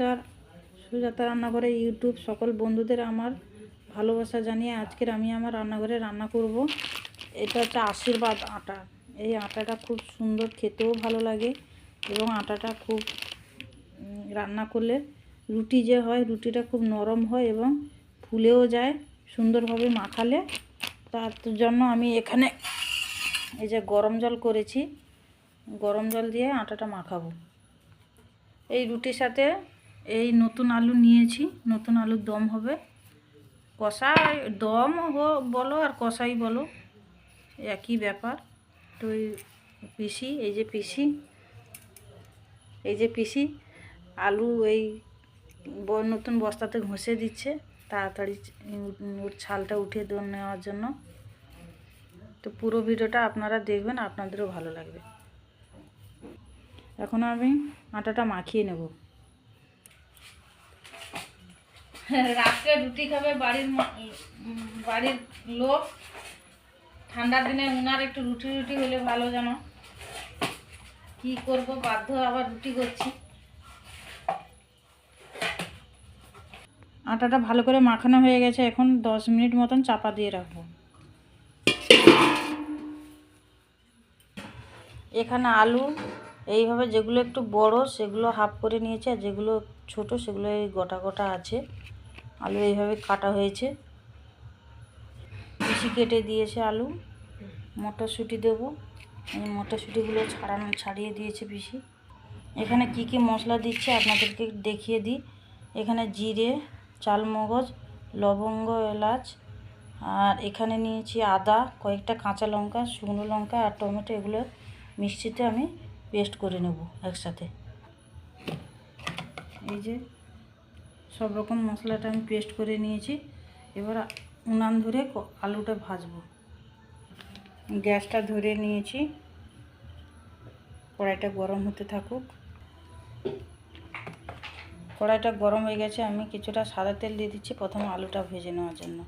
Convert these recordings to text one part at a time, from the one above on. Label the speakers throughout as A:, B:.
A: নমস্কার। সুজাতা রান্নাঘরে ইউটিউব সকল বন্ধুদের আমার ভালোবাসা জানিয়ে আজকের আমি আমার রান্নাঘরে রান্না করব। এটা হচ্ছে আশীর্বাদ আটা। এই আটাটা খুব সুন্দর, খেতেও ভালো লাগে এবং আটাটা খুব রান্না করলে রুটি যে হয়, রুটিটা খুব নরম হয় এবং ফুলেও যায়, সুন্দরভাবে মাখালে। তার জন্য আমি এখানে এই যে গরম জল করেছি, গরম জল দিয়ে আটাটা মাখাবো। এই রুটির সাথে এই নতুন আলু নিয়েছি, নতুন আলুর দম হবে। কষা দম বলো আর কষাই বলো, একই ব্যাপার। তো পিসি, এই যে পিসি, এই যে পিসি, আলু এই নতুন বস্তাতে ঘষে দিচ্ছে, তাড়াতাড়ি ওর ছালটা উঠে নেওয়ার জন্য। তো পুরো ভিডিওটা আপনারা দেখবেন, আপনাদেরও ভালো লাগবে। এখন আমি আটাটা মাখিয়ে নেব। রাত্রে রুটি খাবে বাড়ির বাড়ির লোক। ঠান্ডার দিনে উনার একটু রুটি রুটি হলে ভালো যেন কি করব, বাধ্য আবার রুটি করছি। আটাটা ভালো করে মাখানো হয়ে গেছে, এখন দশ মিনিট মতন চাপা দিয়ে রাখব। এখানে আলু, এইভাবে যেগুলো একটু বড়, সেগুলো হাফ করে নিয়েছে, আর যেগুলো ছোট, সেগুলো এই গোটা গোটা আছে। আলু এইভাবে কাটা হয়েছে। বেশি কেটে দিয়েছে আলু। মটরশুঁটি দেবো। এই মটরশুঁটিগুলো ছাড়ানো, ছাড়িয়ে দিয়েছে বেশি এখানে কি কি মশলা দিচ্ছে আপনাদেরকে দেখিয়ে দিই। এখানে জিরে, চালমগজ, লবঙ্গ, এলাচ, আর এখানে নিয়েছি আদা, কয়েকটা কাঁচা লঙ্কা, শুকনো লঙ্কা আর টমেটো। এগুলো মিক্সিতে আমি পেস্ট করে নেব একসাথে। এই যে সব রকম মশলাটা আমি পেস্ট করে নিয়েছি। এবার উনান ধরে আলুটা ভাজবো। গ্যাসটা ধরে নিয়েছি। কড়াইটা গরম হতে থাকুক। কড়াইটা গরম হয়ে গেছে, আমি কিছুটা সাদা তেল দিয়ে দিচ্ছি, প্রথমে আলুটা ভেজে নেওয়ার জন্য।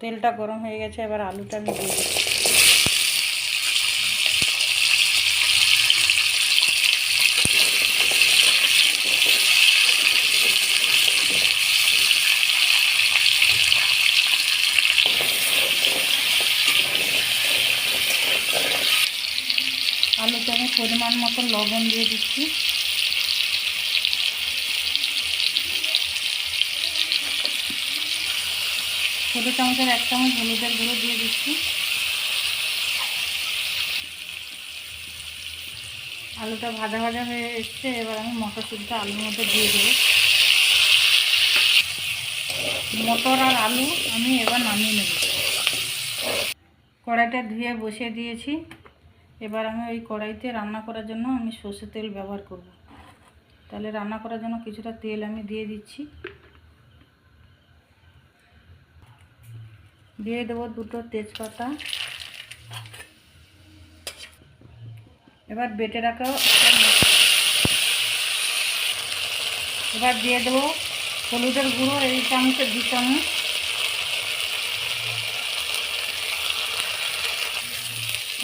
A: তেলটা গরম হয়ে গেছে, এবার আলুটা আমি দিয়ে দিচ্ছি। আলুতে আমি পরিমাণ মতো লবণ দিয়ে দিচ্ছি। ছোটো চামচের এক চামচ হলুদের গুঁড়ো দিয়ে দিচ্ছি। আলুটা ভাজা ভাজা হয়ে এসছে, এবার আমি মটরশুঁটিটা আলুর মধ্যে দিয়ে দেবো। মটর আর আলু আমি এবার নামিয়ে নেব। কড়াইটা ধুয়ে বসিয়ে দিয়েছি। এবার আমি ওই কড়াইতে রান্না করার জন্য আমি সর্ষে তেল ব্যবহার করব। তাহলে রান্না করার জন্য কিছুটা তেল আমি দিয়ে দিচ্ছি। দিয়ে দেবো দুটো তেজপাতা। এবার বেটে রাখা এবার দিয়ে দেবো হলুদের গুঁড়ো, এই চামচে দু চামচ।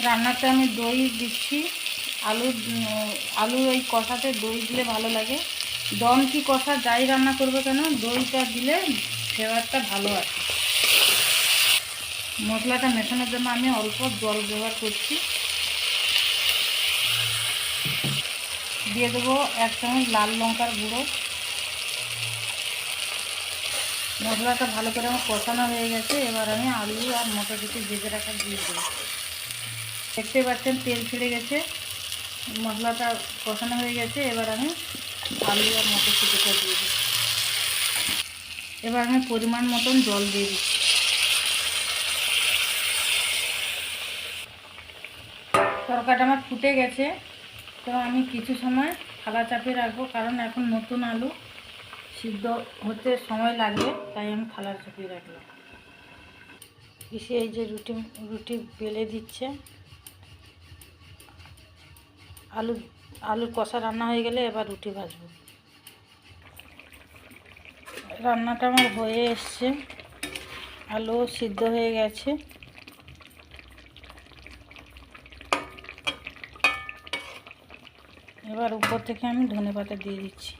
A: রান্নাতে আমি দই দিচ্ছি। আলু আলু এই কষাতে দই দিলে ভালো লাগে। দম কি কষা যাই রান্না করবে কেন? দইটা দিলে ফ্লেভারটা ভালো আছে মশলাটা মেশানোর জন্য আমি অল্প জল ব্যবহার করছি। দিয়ে দেবো এক চামচ লাল লঙ্কার গুঁড়ো। মশলাটা ভালো করে আমার কষানো হয়ে গেছে। এবার আমি আলু আর মটরশুঁটি ভেজে রাখা দিয়ে দেবো। দেখতে পাচ্ছেন, তেল ছেড়ে গেছে। মশলাটা কষানো হয়ে গেছে। এবার আমি আলু আর মটরশুঁটিটা দিয়ে দিই এবার আমি পরিমাণ মতন জল দিয়ে দিচ্ছি। তরকারিটা আমার ফুটে গেছে। তো আমি কিছু সময় থালা চাপিয়ে রাখব, কারণ এখন নতুন আলু সিদ্ধ হতে সময় লাগবে, তাই আমি থালা চাপিয়ে রাখলাম। পিসি এই যে রুটি রুটি বেলে দিচ্ছে। আলু, আলুর কষা রান্না হয়ে গেলে এবার রুটি ভাজবো। রান্নাটা আমার হয়ে এসছে। আলু সিদ্ধ হয়ে গেছে। এবার উপর থেকে আমি ধনে পাতা দিয়ে দিচ্ছি।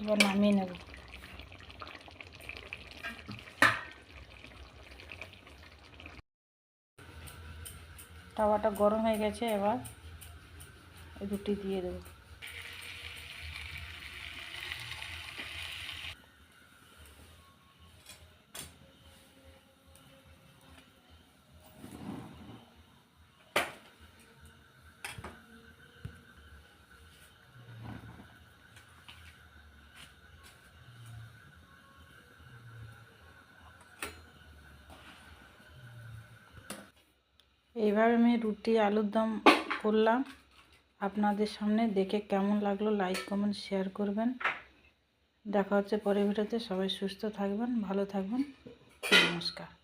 A: এবার নামিয়ে নেব। তাওয়াটা গরম হয়ে গেছে এবার রুটি দিয়ে দেবো। এইভাবে আমি রুটি, আলুর দম করলাম। আপনাদের সামনে দেখে কেমন লাগল লাইক কমেন্ট শেয়ার করবেন। দেখা হচ্ছে পরে ভিডিওতে। সবাই সুস্থ থাকবেন, ভালো থাকবেন। নমস্কার।